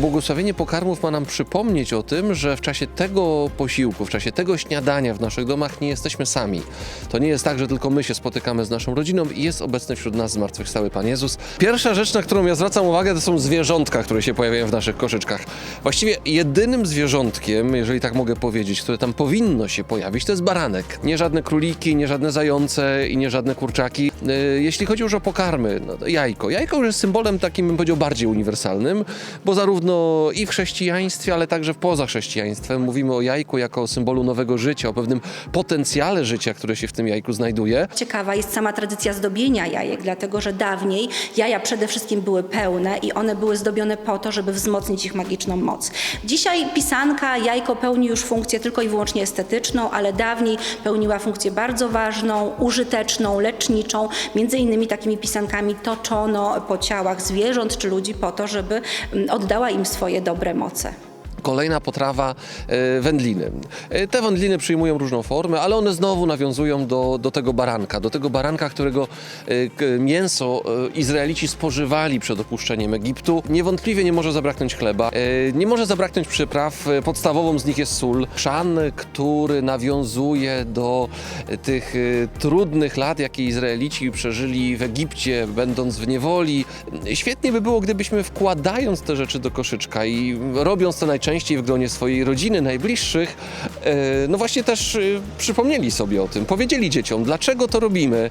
błogosławienie pokarmów ma nam przypomnieć o tym, że w czasie tego posiłku, w czasie tego śniadania w naszych domach nie jesteśmy sami. To nie jest tak, że tylko my się spotykamy z naszą rodziną i jest obecny wśród nas zmartwychwstały Pan Jezus. Pierwsza rzecz, na którą ja zwracam uwagę, to są zwierzątka, które się pojawiają w naszych koszyczkach. Właściwie jedynym zwierzątkiem, jeżeli tak mogę powiedzieć, które tam powinno się pojawić, to jest baranek. Nie żadne króliki, nie żadne zające i nie żadne kurczaki. Yy, Jeśli chodzi już o pokarmy, no jajko. Jajko już jest symbolem takim, bym powiedział, bardziej uniwersalnym, bo zarówno i w chrześcijaństwie, ale także poza chrześcijaństwem mówimy o jajku jako o symbolu nowego życia, o pewnym potencjale życia, które się w tym jajku znajduje. Ciekawa jest sama tradycja zdobienia jajek, dlatego że dawniej jaja przede wszystkim były pełne i one były zdobione po to, żeby wzmocnić ich magiczną moc. Dzisiaj pisanka, jajko pełni już funkcję tylko i wyłącznie estetyczną, ale dawniej pełniła funkcję bardzo ważną, użyteczną, leczniczą. Między innymi takimi pisankami toczono po ciałach zwierząt czy ludzi po to, żeby mm, oddała im swoje dobre moce. Kolejna potrawa e, wędliny. E, te wędliny przyjmują różną formę, ale one znowu nawiązują do, do tego baranka, do tego baranka, którego e, mięso Izraelici spożywali przed opuszczeniem Egiptu. Niewątpliwie nie może zabraknąć chleba, nie może zabraknąć przypraw. Podstawową z nich jest sól. Chrzan, który nawiązuje do tych trudnych lat, jakie Izraelici przeżyli w Egipcie, będąc w niewoli. Świetnie by było, gdybyśmy wkładając te rzeczy do koszyczka i robiąc to najczęściej w gronie swojej rodziny, najbliższych, e, no właśnie też e, przypomnieli sobie o tym, powiedzieli dzieciom, dlaczego to robimy,